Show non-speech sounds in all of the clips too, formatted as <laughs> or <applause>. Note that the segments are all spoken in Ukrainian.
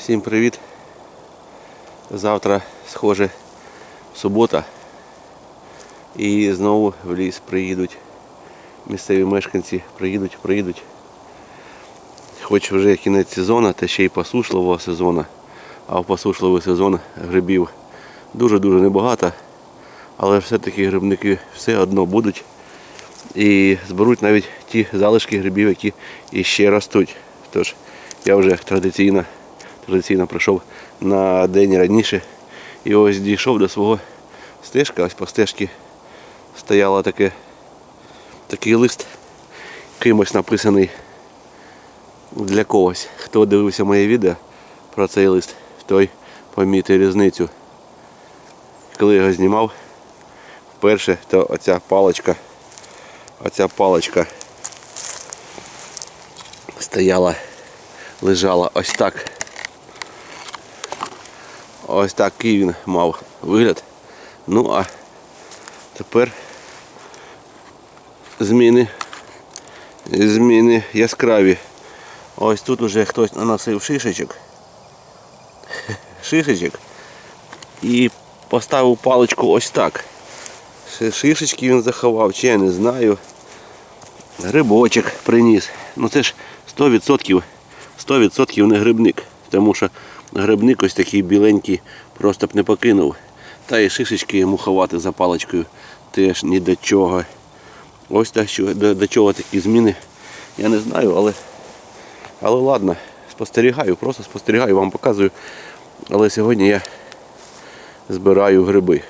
Всім привіт. Завтра, схоже, субота. І знову в ліс приїдуть. Місцеві мешканці приїдуть, приїдуть. Хоч вже кінець сезону, та ще й посушливого сезону. А в посушливий сезон грибів дуже-дуже небагато. Але все-таки грибники все одно будуть. І зберуть навіть ті залишки грибів, які іще ростуть. Тож я вже традиційно, традиційно прийшов на день раніше і ось дійшов до свого стежка. Ось по стежці стояло таке, такий лист, кимось написаний для когось. Хто дивився моє відео про цей лист, той помітив різницю. Коли його знімав вперше, то оця паличка, оця паличка стояла, лежала ось так. Ось такий він мав вигляд. Ну а тепер зміни, зміни яскраві. Ось тут уже хтось наносив шишечок. <laughs> Шишечок. І поставив паличку ось так. Шишечки він заховав, чи я не знаю. Грибочок приніс. Ну це ж 100%, 100% не грибник. Тому що грибник ось такий біленький просто б не покинув. Та і шишечки йому ховати за паличкою теж ні до чого. Ось так, що, до, до чого такі зміни. Я не знаю, але, але ладно, спостерігаю, просто спостерігаю, вам показую. Але сьогодні я збираю гриби.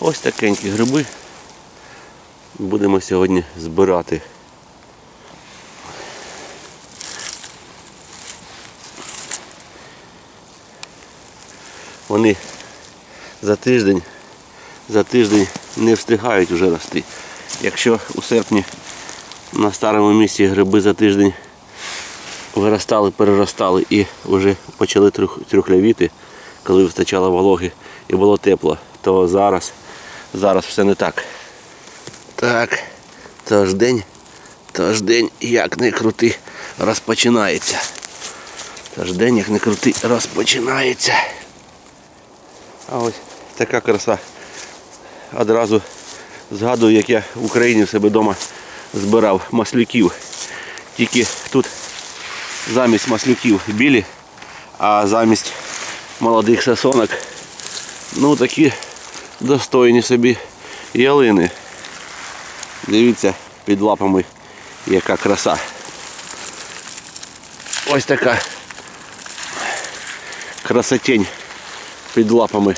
Ось такенькі гриби. Будемо сьогодні збирати. Вони за тиждень, за тиждень не встигають вже рости. Якщо у серпні на старому місці гриби за тиждень виростали, переростали і вже почали трюх- трюхлявіти, коли вистачало вологи і було тепло, то зараз, зараз все не так. Так, тож день, тож день, як не крути, розпочинається. Тож день, як не крути, розпочинається. А ось така краса. Одразу згадую, як я в Україні в себе вдома збирав маслюків. Тільки тут замість маслюків білі, а замість молодих сосонок ну такі достойні собі ялини. Дивіться під лапами яка краса. Ось така красотень під лапами.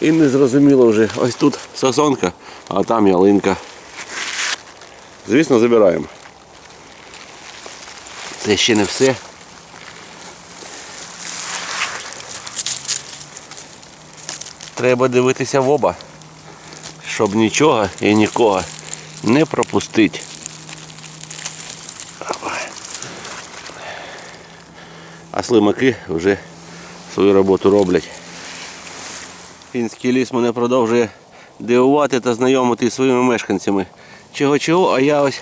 І не зрозуміло вже, ось тут сосонка, а там ялинка. Звісно, забираємо. Це ще не все. Треба дивитися в оба, щоб нічого і нікого не пропустити. А слимаки вже свою роботу роблять. Фінський ліс мене продовжує дивувати та знайомити своїми мешканцями. Чого-чого, а я ось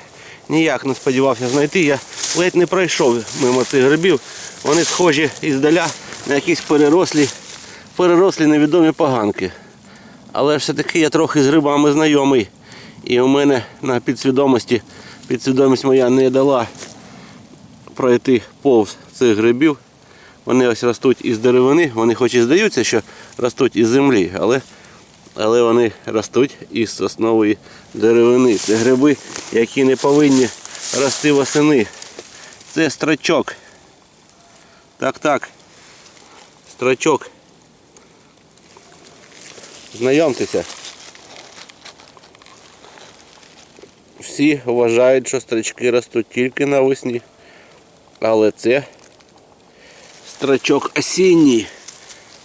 ніяк не сподівався знайти. Я ледь не пройшов мимо цих грибів. Вони схожі іздаля на якісь перерослі, перерослі невідомі поганки. Але все-таки я трохи з грибами знайомий. І у мене на підсвідомості, підсвідомість моя не дала пройти повз цих грибів. Вони ось ростуть із деревини, вони хоч і здаються, що ростуть із землі, але, але вони ростуть із соснової деревини. Це гриби, які не повинні рости восени. Це страчок. Так, так. Страчок. Знайомтеся. Всі вважають, що стрічки ростуть тільки навесні. Але це Страчок осінній.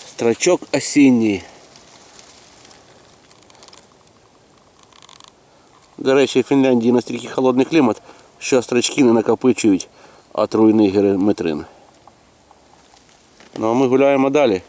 Строчок осінній. До речі, в Фінляндії настільки холодний клімат, що строчки не накопичують отруйний гереметрин. Ну а ми гуляємо далі.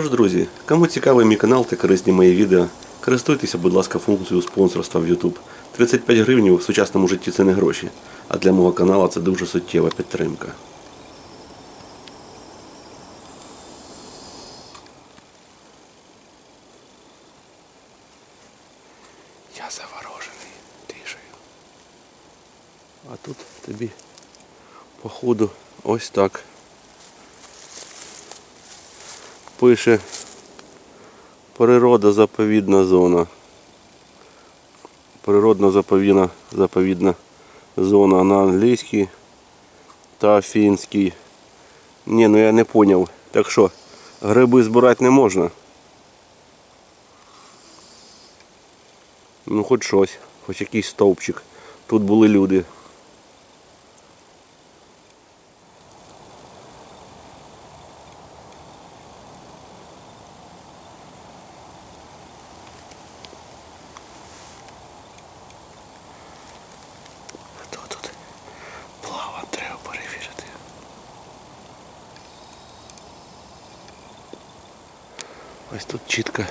Тож, друзі, кому цікавий мій канал та корисні мої відео, користуйтеся, будь ласка, функцією спонсорства в YouTube. 35 гривень в сучасному житті це не гроші, а для мого каналу це дуже суттєва підтримка. Я заворожений тишею. А тут тобі походу ось так. Пише природа заповідна зона. Природно заповідна заповідна зона на англійській та фінській. Ні, ну я не поняв. Так що, гриби збирати не можна. Ну хоч щось, хоч якийсь стовпчик. Тут були люди. Хто тут плава, треба перевірити. Ось тут чітка.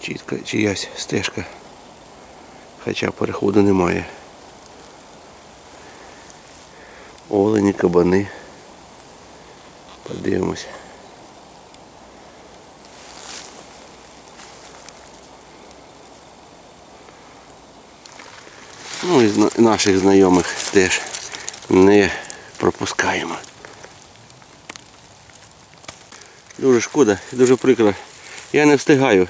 Чітка чиясь стежка. Хоча переходу немає. Олені, кабани. Подивимось. Ну і наших знайомих теж не пропускаємо. Дуже шкода, дуже прикро. Я не встигаю.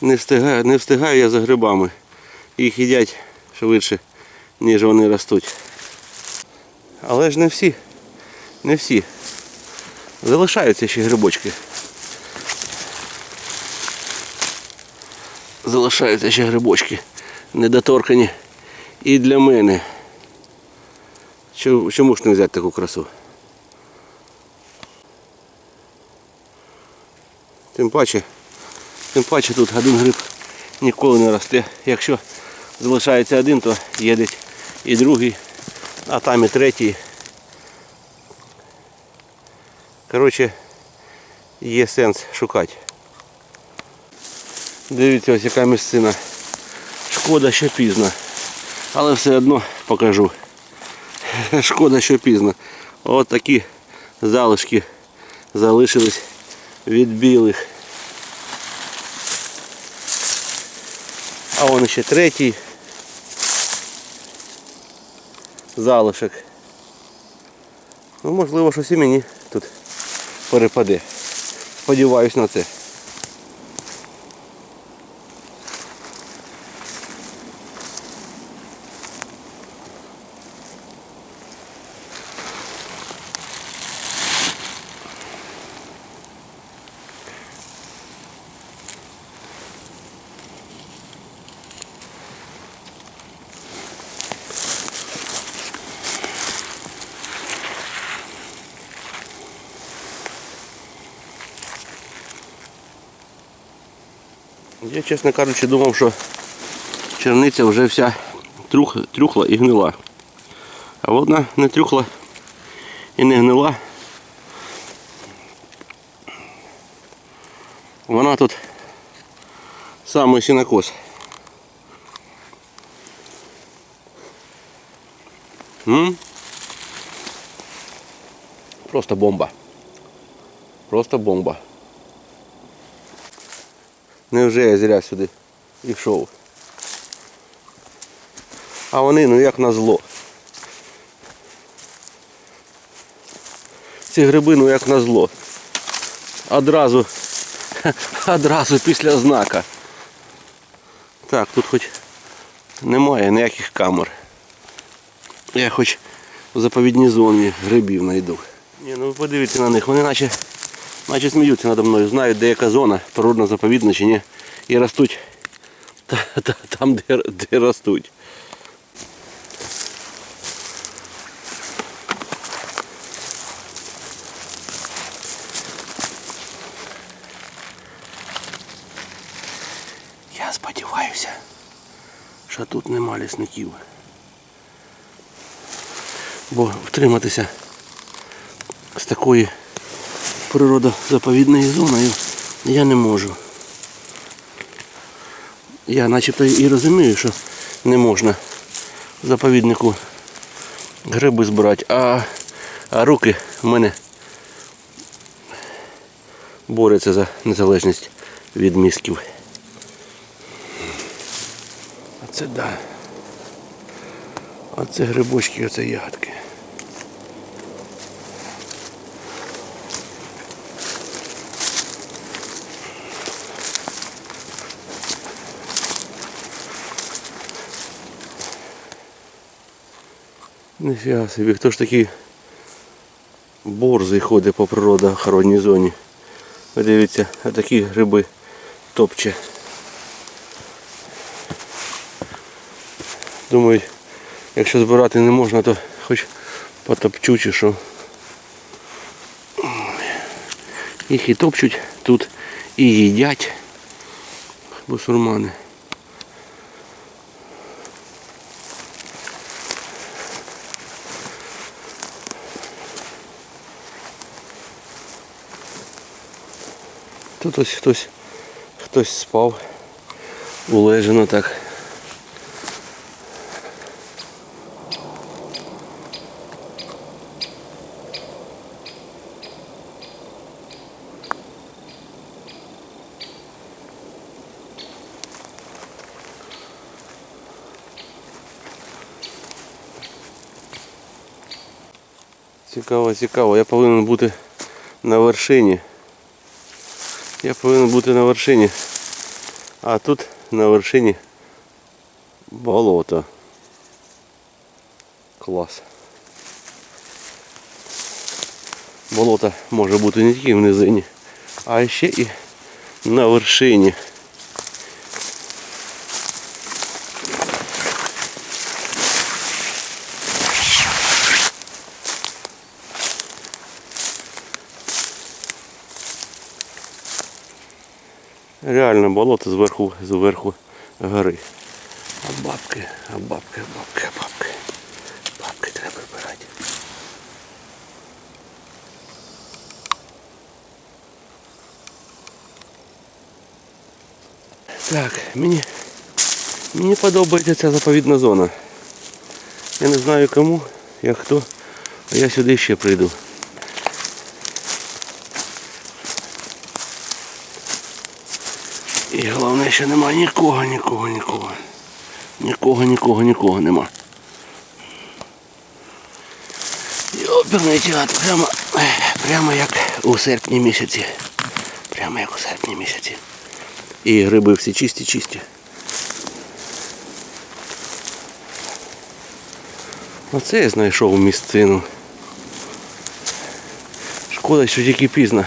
Не встигаю, не встигаю я за грибами. Їх їдять швидше, ніж вони ростуть. Але ж не всі. Не всі. Залишаються ще грибочки. Залишаються ще грибочки. Недоторкані. І для мене. Чому ж не взяти таку красу? Тим паче, тим паче тут один гриб ніколи не росте. Якщо залишається один, то десь і другий, а там і третій. Коротше, є сенс шукати. Дивіться, ось яка місцина. Шкода, що пізно. Але все одно покажу. <laughs> Шкода, що пізно. От такі залишки залишились від білих. А вон ще третій залишок. Ну, можливо, щось і мені тут перепаде. Сподіваюсь на це. Я, чесно кажучи, думав, що черниця вже вся трюх, трюхла і гнила. А вона не трюхла і не гнила. Вона тут самий сінокос. Просто бомба. Просто бомба. Невже я зря сюди йшов? А вони, ну як на зло. Ці гриби, ну як на зло. Одразу, <laughs> одразу після знака. Так, тут хоч немає ніяких камер. Я хоч в заповідній зоні грибів знайду. Ні, ну ви подивіться на них, вони наче Наче сміються надо мною, знають, де яка зона, природно заповідна чи ні. І ростуть та- та- там, де, де ростуть. Я сподіваюся, що тут нема лісників. Бо втриматися з такої природозаповідною зоною я не можу. Я начебто і розумію, що не можна заповіднику гриби збирати, а, а руки в мене борються за незалежність від мізків. А це да. Оце грибочки, оце ягодки. Ніфіга собі, хто ж такий борзий ходить по природоохоронній зоні. Ви дивіться, а такі гриби топче. Думаю, якщо збирати не можна, то хоч потопчу чи що. Їх і топчуть тут, і їдять бусурмани. Тут ось хтось хтось спав, улежено так. Цікаво, цікаво. Я повинен бути на вершині. Я повинен бути на вершині. А тут на вершині болото. Клас. Болото може бути не тільки в низині, а ще і на вершині. Реально болото зверху, зверху гори. А бабки, а бабки, а бабки, а бабки. Бабки треба прибирати. Так, мені, мені подобається ця заповідна зона. Я не знаю кому, як хто, а я сюди ще прийду. І головне, що нема нікого, нікого, нікого. Нікого, нікого, нікого нема. Йоперний театр, прямо, прямо як у серпні місяці. Прямо як у серпні місяці. І гриби всі чисті, чисті. Оце я знайшов місцину. Шкода, що тільки пізно.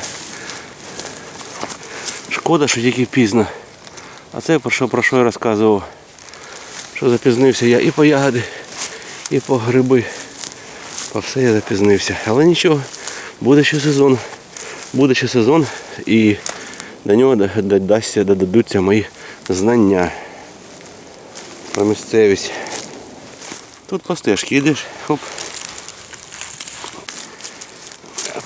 Шкода, що тільки пізно. А це про що, про що я розказував. Що запізнився я і по ягоди, і по гриби. По все я запізнився. Але нічого, буде ще сезон. Буде ще сезон і до нього д- д- дасться, додадуться мої знання про місцевість. Тут по стежці йдеш, хоп.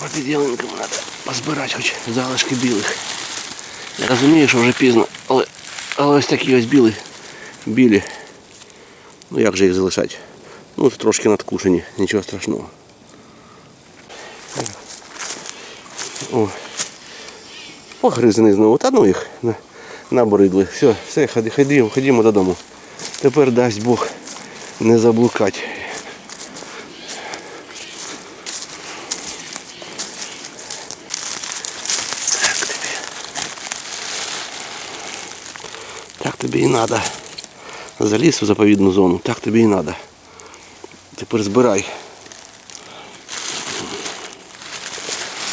По підялинкам треба позбирати хоч залишки білих. Я розумію, що вже пізно, ось такі ось білі. Білі. Ну як же їх залишати? Ну трошки надкушені, нічого страшного. О. Погризаний знову. Та ну їх набридли. Все, все, ходимо, ходімо, додому. Тепер дасть Бог не заблукати. Тобі і треба. Заліз у заповідну зону, так тобі і треба. Тепер збирай.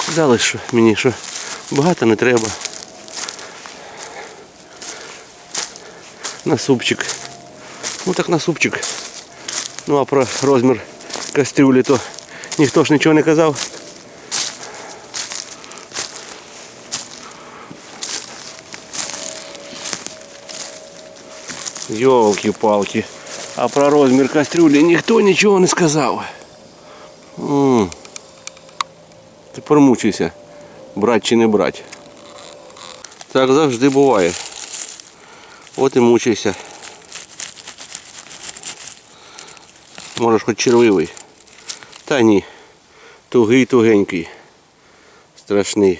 Казали, що мені що багато не треба. На супчик. Ну так на супчик. Ну а про розмір кастрюлі то ніхто ж нічого не казав. Йолки-палки. А про розмір кастрюлі ніхто нічого не сказав. М. Тепер мучуйся. брати чи не брати. Так завжди буває. От і мучайся. Можеш хоч червивий. Та ні. Тугий тугенький. Страшний.